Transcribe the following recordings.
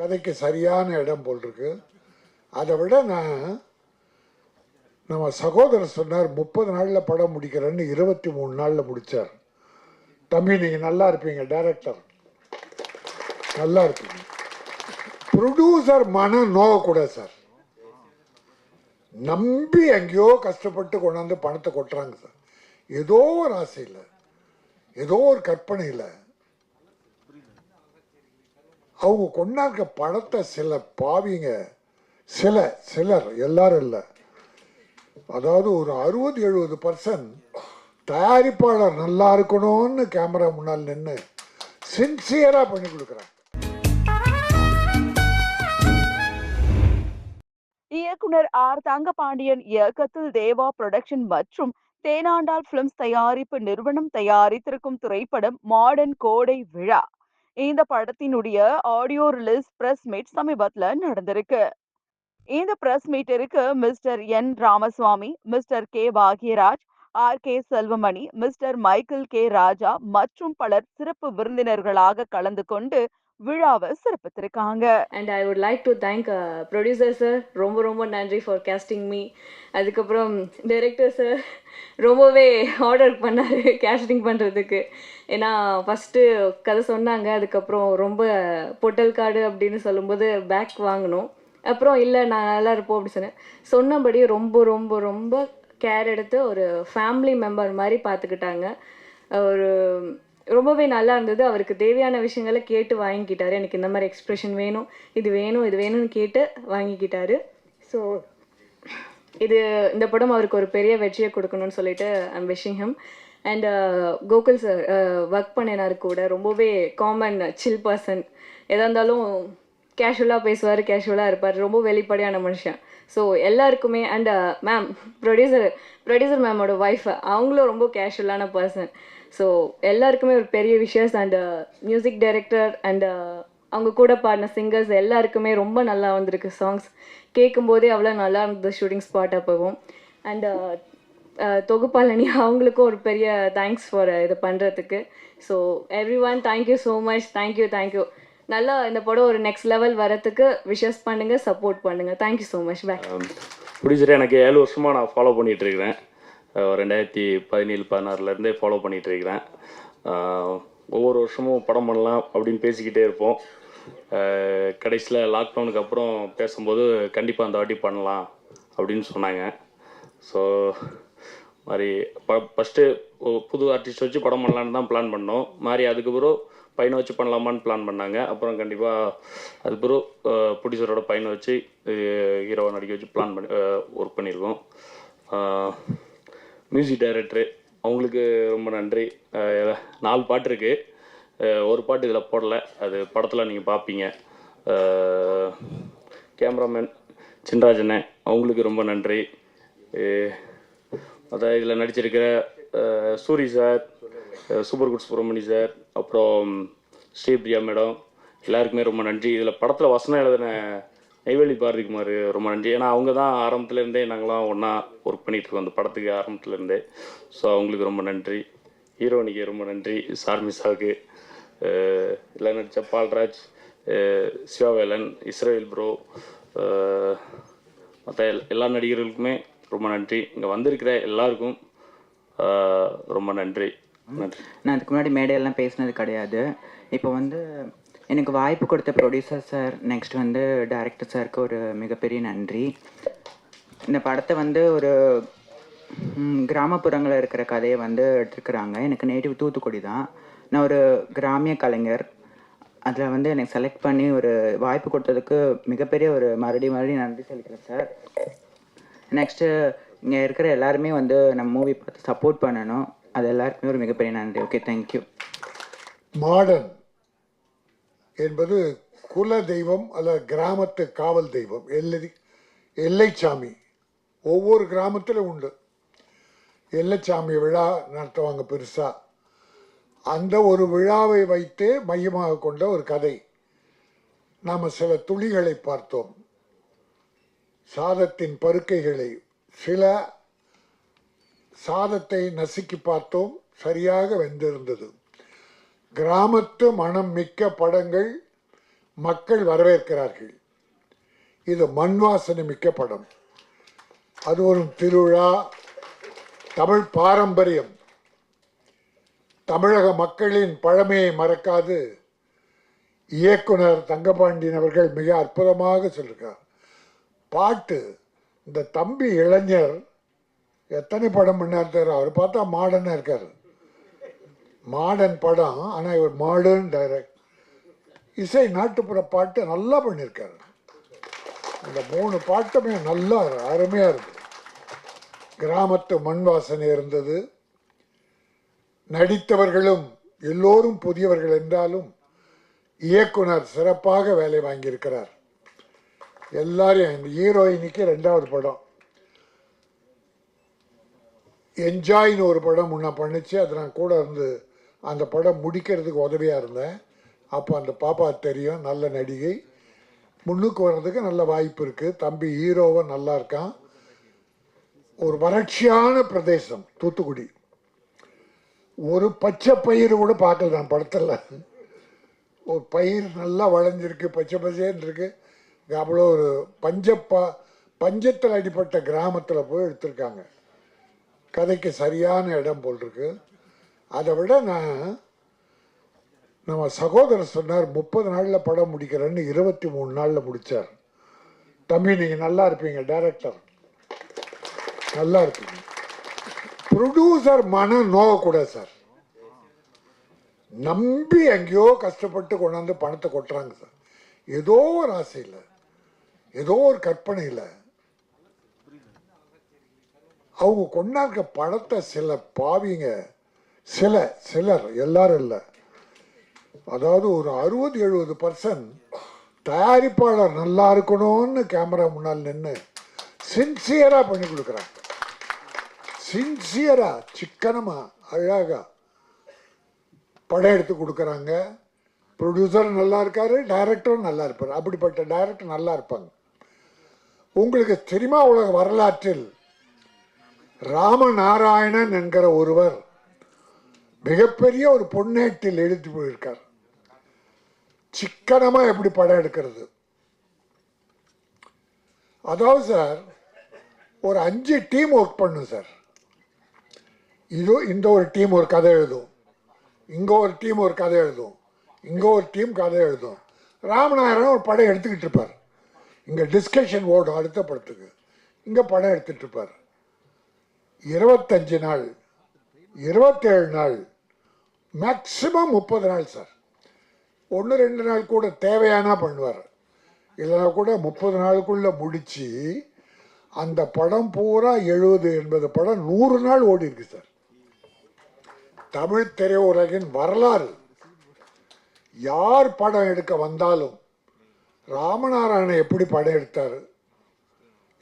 கதைக்கு சரியான இடம் போல் இருக்கு அதை விட நான் நம்ம சகோதரர் சொன்னார் முப்பது நாளில் படம் முடிக்கிறேன்னு இருபத்தி மூணு நாளில் முடித்தார் தம்பி நீங்கள் நல்லா இருப்பீங்க டைரக்டர். நல்லா இருப்பீங்க. ப்ரொடியூசர் மனம் நோகக்கூடாது சார். நம்பி எங்கேயோ கஷ்டப்பட்டு கொண்டாந்து பணத்தை கொட்டுறாங்க சார். ஏதோ ஒரு ஆசையில் ஏதோ ஒரு கற்பனையில் அவங்க கொண்டாக்க பணத்தை சில பாவிங்க. சில சிலர் எல்லாரும் இல்லை. அதாவது ஒரு அறுபது எழுபது பர்சன்ட் தயாரிப்பாளர் நல்லா இருக்கணும்னு கேமரா முன்னால் நின்று சின்சியராக பண்ணி கொடுக்குறாங்க. இயக்குனர் ஆர். தங்கபாண்டியன் இயக்கத்தில் தேவா புரொடக்ஷன் மற்றும் தேனாண்டாள் பிலிம்ஸ் தயாரிப்பு நிறுவனம் தயாரித்திருக்கும் திரைப்படம் மாடர்ன் கோடை விழா. இந்த படத்தினுடைய ஆடியோ ரிலீஸ் பிரஸ் மீட் சமீபத்துல நடந்திருக்கு. இந்த press மீட்டிற்கு mister N Ramaswamy mister K Bhagyaraj R K Selvamani mister Michael K Raja மற்றும் பலர் சிறப்பு விருந்தினர்களாக கலந்து கொண்டு விழாவை சிறப்பித்திருக்காங்க. And I would like to thank producer sir ரொம்ப ரொம்ப நன்றி ஃபார் கேஸ்டிங் மீ அதுக்கப்புறம் டைரக்டர் சார் ரொம்பவே ஆர்டர் பண்ணார் கேஸ்டிங் பண்ணுறதுக்கு ஏன்னா ஃபஸ்ட்டு கதை சொன்னாங்க அதுக்கப்புறம் ரொம்ப பொட்டல் கார்டு அப்படின்னு சொல்லும்போது பேக் வாங்கினோம். அப்புறம் இல்லை நான் நல்லா இருப்போம் அப்படி சொன்னேன். சொன்னபடி ரொம்ப ரொம்ப ரொம்ப கேர் எடுத்து ஒரு ஃபேமிலி மெம்பர் மாதிரி பார்த்துக்கிட்டாங்க. ஒரு ரொம்பவே நல்லா இருந்தது. அவருக்கு தேவையான விஷயங்களை கேட்டு வாங்கிக்கிட்டாரு. எனக்கு இந்த மாதிரி எக்ஸ்பிரஷன் வேணும் இது வேணும் இது வேணும்னு கேட்டு வாங்கிக்கிட்டாரு. ஸோ இது இந்த படம் அவருக்கு ஒரு பெரிய வெற்றியை கொடுக்கணும்னு சொல்லிட்டு I'm wishing him and Gokul sir work uh, பண்ணினார் கூட. ரொம்பவே காமன் சில் பர்சன் எதாக இருந்தாலும் கேஷுவலாக பேசுவார் கேஷுவலாக இருப்பார். ரொம்ப வெளிப்படையான மனுஷன். ஸோ எல்லாருக்குமே அண்ட் மேம் ப்ரொடியூசர் ப்ரொடியூசர் மேமோட ஒய்ஃப் அவங்களும் ரொம்ப கேஷுவலான பர்சன் ஸோ எல்லாருக்குமே ஒரு பெரிய wishes and music director and அவங்க கூட பாடின சிங்கர்ஸ் எல்லாருக்குமே ரொம்ப நல்லா வந்திருக்கு சாங்ஸ் கேட்கும்போதே அவ்வளோ நல்லா இருந்தது ஷூட்டிங் ஸ்பாட் அப்போவும். அண்ட் தொகுப்பாளனி அவங்களுக்கும் ஒரு பெரிய தேங்க்ஸ் ஃபார் இது பண்ணுறதுக்கு so everyone thank you so much thank you thank you நல்லா இந்த படம் ஒரு நெக்ஸ்ட் லெவல் வரத்துக்கு விஷஸ் பண்ணுங்கள் சப்போர்ட் பண்ணுங்கள் தேங்க்யூ ஸோ மச் பேக் ப்ரொடியூசரை எனக்கு ஏழு வருஷமாக நான் ஃபாலோ பண்ணிகிட்டு இருக்கிறேன். ரெண்டாயிரத்தி பதினேழு பதினாறுலேருந்தே ஃபாலோ பண்ணிகிட்டு இருக்கிறேன் ஒவ்வொரு வருஷமும் படம் பண்ணலாம் அப்படின்னு பேசிக்கிட்டே இருப்போம். கடைசியில் லாக்டவுனுக்கு அப்புறம் பேசும்போது கண்டிப்பாக அந்த வாட்டி பண்ணலாம் அப்படின்னு சொன்னாங்க. ஸோ மாதிரி ப ஃபஸ்ட்டு புது ஆர்டிஸ்ட் வச்சு படம் பண்ணலான்னு தான் பிளான் பண்ணோம். மாதிரி அதுக்கப்புறம் பையனை வச்சு பண்ணலாமான்னு பிளான் பண்ணாங்க. அப்புறம் கண்டிப்பாக அதுக்கப்புறம் ப்ரொடியூசரோட பையனை வச்சு ஹீரோவை நடிக்க வச்சு பிளான் பண்ணி ஒர்க் பண்ணியிருக்கோம் மியூசிக் டைரக்டரு அவங்களுக்கு ரொம்ப நன்றி. நாலு பாட்டு இருக்குது ஒரு பாட்டு இதில் போடல. அது படத்தில் நீங்கள் பார்ப்பீங்க கேமராமேன் சின்ராஜனே அவங்களுக்கு ரொம்ப நன்றி. அதான் இதில் நடிச்சிருக்கிற Soori sir super good Subramani sir அப்புறம் ஸ்ரீபிரியா மேடம் எல்லாருக்குமே ரொம்ப நன்றி. இதில் படத்தில் வசனம் எழுதின நெய்வேலி பாரதிக்குமார் ரொம்ப நன்றி. ஏன்னா அவங்க தான் ஆரம்பத்துலேருந்தே நாங்களாம் ஒன்றா ஒர்க் பண்ணிகிட்டு இருக்கோம் அந்த படத்துக்கு ஆரம்பத்துலேருந்தே. ஸோ அவங்களுக்கு ரொம்ப நன்றி. ஹீரோனிக்கு ரொம்ப நன்றி. சார்மிசாவுக்கு இல்லை நடித்த பால்ராஜ் சிவாவேலன் இஸ்ரேல் ப்ரோ மற்ற எல்லா நடிகர்களுக்குமே ரொம்ப நன்றி. இங்கே வந்திருக்கிற எல்லாருக்கும் ரொம்ப நன்றி நன்றி. நான் அதுக்கு முன்னாடி மேடையெல்லாம் பேசினது கிடையாது. இப்போ வந்து எனக்கு வாய்ப்பு கொடுத்த ப்ரொடியூசர் சார் நெக்ஸ்ட் வந்து டைரக்டர் சாருக்கு ஒரு மிகப்பெரிய நன்றி. இந்த படத்தை வந்து ஒரு கிராமப்புறங்களில் இருக்கிற கதையை வந்து எடுத்துருக்குறாங்க. எனக்கு நேட்டிவ் தூத்துக்குடி தான். நான் ஒரு கிராமிய கலைஞர். அதில் வந்து எனக்கு செலக்ட் பண்ணி ஒரு வாய்ப்பு கொடுத்ததுக்கு மிகப்பெரிய ஒரு மறுபடியும் மறுபடியும் நன்றி சொல்லிக்கிறேன் சார் நெக்ஸ்ட்டு இங்கே இருக்கிற எல்லாருமே வந்து நம்ம மூவி பார்த்து சப்போர்ட் பண்ணணும். அது எல்லாருக்குமே ஒரு மிகப்பெரிய நன்றி. ஓகே தேங்க்யூ மாடர்ன் என்பது குல தெய்வம் அல்லது கிராமத்து காவல் தெய்வம் எல்லை எல்லைச்சாமி. ஒவ்வொரு கிராமத்திலும் உண்டு. எல்லைச்சாமி விழா நடத்துவாங்க பெருசாக அந்த ஒரு விழாவை வைத்தே மையமாக கொண்ட ஒரு கதை. நாம் சில துளிகளை பார்த்தோம். சாதத்தின் பருக்கைகளை சில சாதத்தை நசுக்கி பார்த்தோம். சரியாக வெந்திருந்தது. கிராமத்து மனம் மிக்க படங்கள் மக்கள் வரவேற்கிறார்கள். இது மண் வாசனை மிக்க படம். அது ஒரு திருவிழா தமிழ் பாரம்பரியம். தமிழக மக்களின் பழமையை மறக்காது. இயக்குனர் தங்கபாண்டியன் அவர்கள் மிக அற்புதமாக சொல்லியிருக்கார் பாட்டு இந்த தம்பி இளைஞர் எத்தனை படம் பண்ணார் அவர் பார்த்தா மாடர்னாக இருக்கார். மாடர்ன் படம் ஆனால் இவர் மாடர்ன் டைரக்ட் இசை நாட்டுப்புற பாட்டு நல்லா பண்ணியிருக்காரு இந்த மூணு பாட்டுமே நல்லா அருமையாக இருக்கு. கிராமத்து மண் வாசனை இருந்தது. நடித்தவர்களும் எல்லோரும் புதியவர்கள் என்றாலும் இயக்குனர் சிறப்பாக வேலை வாங்கியிருக்கிறார். எல்லாரையும் இந்த ஹீரோயினிக்கு ரெண்டாவது படம். என்ஜாய்னு ஒரு படம் முன்ன பண்ணிச்சு. அது நான் கூட இருந்து அந்த படம் முடிக்கிறதுக்கு உதவியாக இருந்தேன். அப்போ அந்த பாப்பா தெரியும் நல்ல நடிகை. முன்னுக்கு வர்றதுக்கு நல்ல வாய்ப்பு இருக்குது தம்பி ஹீரோவை நல்லா இருக்கான். ஒரு வறட்சியான பிரதேசம் தூத்துக்குடி. ஒரு பச்சை பயிர் கூட பார்க்கல நான் படத்தில். ஒரு பயிர் நல்லா வளைஞ்சிருக்கு பச்சை பச்சைன்னு இருக்கு. அவ்வளோ ஒரு பஞ்சப்பா பஞ்சத்தில் அடிப்பட்ட கிராமத்தில் போய் எடுத்திருக்காங்க. கதைக்கு சரியான இடம் போல் இருக்குது அதை விட நான் நம்ம சகோதரர் சொன்னார் முப்பது நாளில் படம் முடிக்கிறேன்னு இருபத்தி மூணு நாளில் முடித்தார் தம்பி நீங்கள் நல்லா இருப்பீங்க டைரக்டர். நல்லா இருப்பீங்க. ப்ரொடியூசர் மனம் நோகக்கூடாது சார். நம்பி எங்கேயோ கஷ்டப்பட்டு கொண்டாந்து பணத்தை கொட்டுறாங்க சார். ஏதோ ஒரு ஆசையில் ஏதோ ஒரு கற்பனையில் அவங்க கொண்டாக்க பணத்தை சில பாவிங்க சில சிலர் எல்லாரும் இல்லை. அதாவது ஒரு அறுபது எழுபது பர்சன்ட் தயாரிப்பாளர் நல்லா இருக்கணும்னு கேமரா முன்னால் நின்று சின்சியராக பண்ணி கொடுக்குறாங்க. சின்சியராக சிக்கனமாக அழகாக படையெடுத்து கொடுக்குறாங்க. ப்ரொடியூசர் நல்லா இருக்காரு டைரக்டரும் நல்லா இருப்பார். அப்படிப்பட்ட டைரக்டர் நல்லா இருப்பாங்க. உங்களுக்கு சினிமா உலக வரலாற்றில் ராமநாராயணன் என்கிற ஒருவர் மிகப்பெரிய ஒரு பொன்னேட்டில் எழுதி போயிருக்கார். சிக்கனமாக எப்படி படம் எடுக்கிறது? அதாவது சார் ஒரு அஞ்சு டீம் ஒர்க் பண்ணும் சார். இதோ இந்த ஒரு டீம் ஒரு கதை எழுதும். இங்கே ஒரு டீம் ஒரு கதை எழுதும். இங்கே ஒரு டீம் கதை எழுதும். ராமநாயகன் ஒரு படம் எடுத்துக்கிட்டு இருப்பார். இங்கே டிஸ்கஷன் ஓடும் அடுத்த படத்துக்கு. இங்கே படம் எடுத்துகிட்டு இருப்பார். இருபத்தஞ்சு நாள் இருபத்தேழு நாள் மேக்சிமம் முப்பது நாள் சார் ஒன்று ரெண்டு நாள் கூட தேவையானா பண்ணுவார். இல்லைனா கூட முப்பது நாளுக்குள்ளே முடித்து அந்த படம் பூரா எழுபது எண்பது படம் நூறு நாள் ஓடி இருக்கு சார் தமிழ் திரையுலகின் வரலாறு. யார் படம் எடுக்க வந்தாலும் ராமநாராயணன் எப்படி படம் எடுத்தார்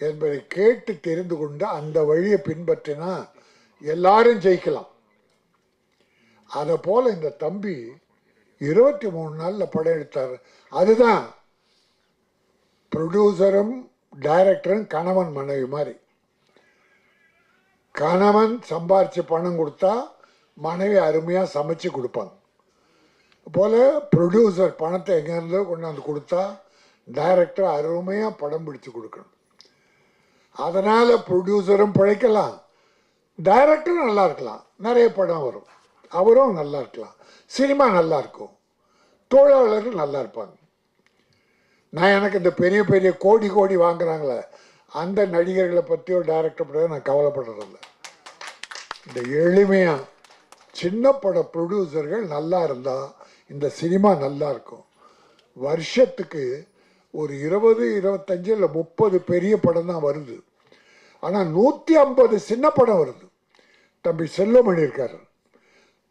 என்பதை கேட்டு தெரிந்து கொண்டு அந்த வழியை பின்பற்றினா எல்லாரும் ஜெயிக்கலாம். அதை போல் இந்த தம்பி இருபத்தி மூணு நாளில் படம் எடுத்தார். அதுதான் ப்ரொடியூசரும் டைரக்டரும் கணவன் மனைவி மாதிரி. கணவன் சம்பாரித்து பணம் கொடுத்தா மனைவி அருமையாக சமைச்சு கொடுப்பாங்க. போல் ப்ரொடியூசர் பணத்தை எங்கேருந்தோ கொண்டாந்து கொடுத்தா டைரக்டர் அருமையாக படம் பிடிச்சு கொடுக்கணும். அதனால் ப்ரொடியூசரும் பிழைக்கலாம். டைரக்டரும் நல்லா இருக்கலாம். நிறைய படம் வரும். அவரும் நல்லா இருக்கலாம் சினிமா நல்லா இருக்கும் தொழிலாளர்கள் நல்லா இருப்பாங்க நான் எனக்கு இந்த பெரிய பெரிய கோடி கோடி வாங்குறாங்களே அந்த நடிகர்களை பற்றியோ டைரக்டர் பற்றியோ நான் கவலைப்படுறதில்ல. இந்த எளிமையாக சின்ன பட ப்ரொடியூசர்கள் நல்லா இருந்தால் இந்த சினிமா நல்லா இருக்கும் வருஷத்துக்கு ஒரு இருபது இருபத்தஞ்சு இல்லை முப்பது பெரிய படம் தான் வருது. ஆனால் நூற்றி ஐம்பது சின்ன படம் வருது. தம்பி செல்லமணி இருக்கார்.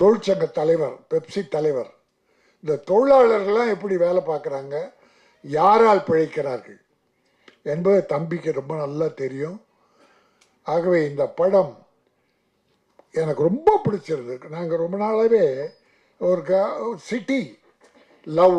தொழிற்சங்க தலைவர் பெப்சி தலைவர். இந்த தொழிலாளர்கள்லாம் எப்படி வேலை பார்க்குறாங்க? யாரால் பிழைக்கிறார்கள்? என்பது தம்பிக்கு ரொம்ப நல்லா தெரியும். ஆகவே இந்த படம் எனக்கு ரொம்ப பிடிச்சிருந்தது. நாங்கள் ரொம்ப நாளாகவே ஒரு க சிட்டி லவ்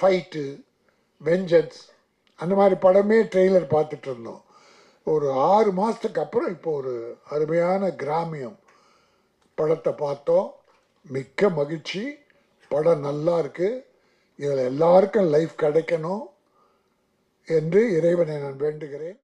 ஃபைட்டு வெஞ்சன்ஸ் அந்த மாதிரி படமே ட்ரெய்லர் பார்த்துட்டு இருந்தோம். ஒரு ஆறு மாதத்துக்கு அப்புறம் இப்போ ஒரு அருமையான கிராமியம் படத்தை பார்த்தோம். மிக்க மகிழ்ச்சி. படம் நல்லா இருக்குது இதில் எல்லாருக்கும் லைஃப் கிடைக்கணும் என்று இறைவனை நான் வேண்டுகிறேன்.